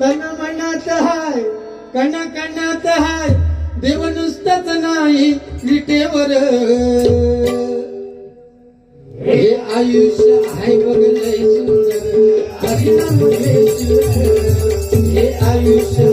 तन मनात हाय कण कणात हाय देव नुसतच नाही विटेवर. हे आयुष्य आहे बघ लय सुंदर. हे आयुष्य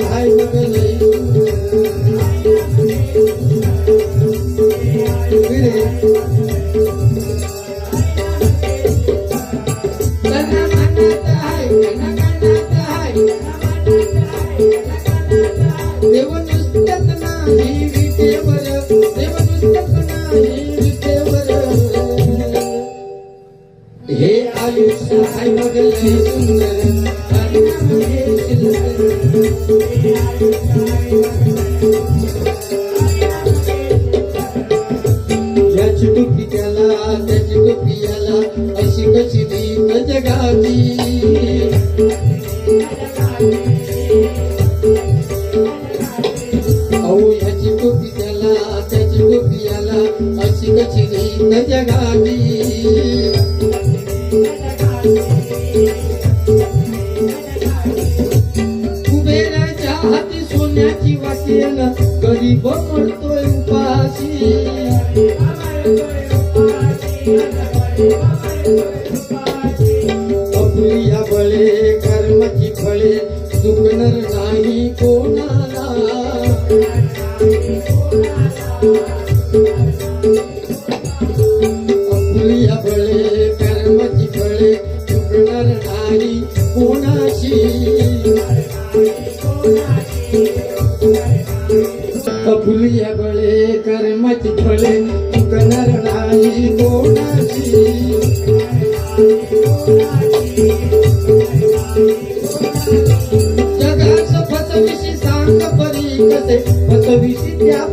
हे आयुष्य आहे बघ लय सुंदर हरिनाम याची टोपी त्याला त्याची टोपी याला अशी कशी जगाची अहो याची टोपी त्याला त्याची टोपी याला अशी कशी जगाची हाती सोन्याची वाटेल गरीब पडतोय उपाशी. अपुया बळे कर्माची फळे चुकणार नाही कोणाला. अपुलिया बळे कर्माची फळे चुकणार नाही कोणाशी. अपुलिया बळे कर्माची फळे चुकणार नाही कोणाशी जगास फसविशी सांग परी कसे? फसविशी त्या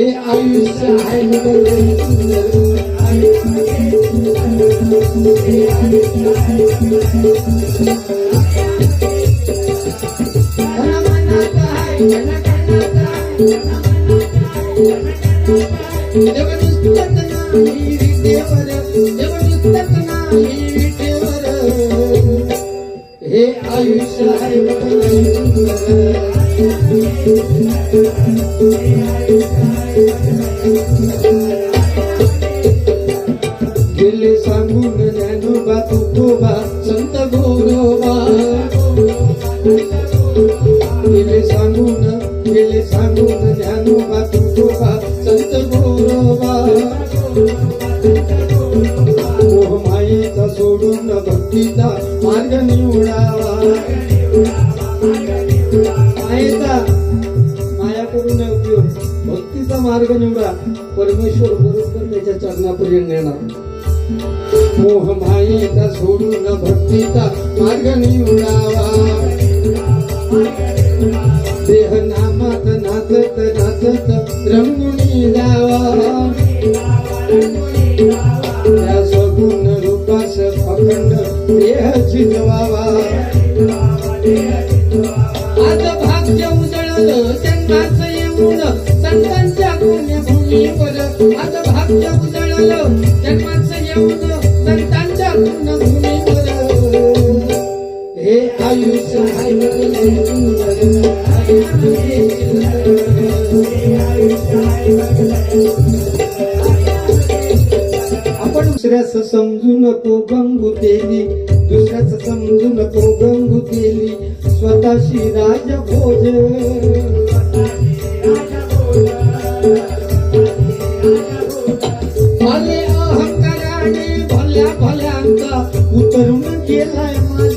हे आयुष्य आहे. बघ सुंदर हे आयुष्य आहे गेले सांगून ज्ञानोबा तुकोबा संत गोरोबा गेले सांगून गेले सांगून ज्ञानोबा तुकोबा संत गोरोबा निवडा. परमेश्वर बरोबर त्याच्या चरणापर्यंत नेणार. मोह मायेचा सोडून भक्तीचा मार्ग निवडावा. देह नामात नाचत नाचत रंगुणी जावा त्या सगुण रूपास अखंड देह चिजवावा आज भाग्य उजळलं त्यांनाच येऊन संतांच्या पुण्यभूमीवर आज भाग्य उजळलं जन्माचं येऊन संतांच्या पुण्यभूमीवर हे आयुष्य म्हणजे आपण दुसऱ्याच समजू नको गंगू केली दुसऱ्याच समजू नको गंगू केली स्वतःशी राजभोज आले अहंकाराने भल्या भल्यांचा उतरून गेलाय माझ.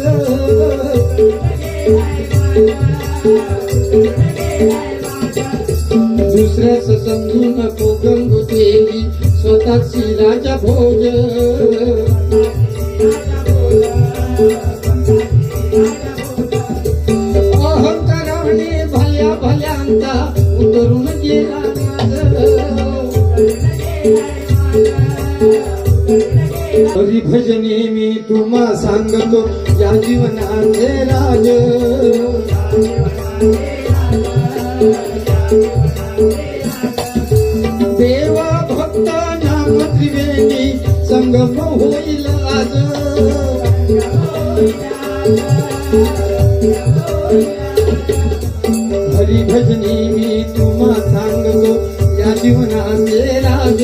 दुसऱ्याच समजू नको गंगू देवी स्वतःची राजा भोज. हरी हरिभजनी मी तुम्हा सांगतो. या जीवनाचे राज. देवा भक्त नाम त्रिवेणी संगम होईल आज. हरिभजनी मी तुम्हा सांगतो. या जीवनाचे राज.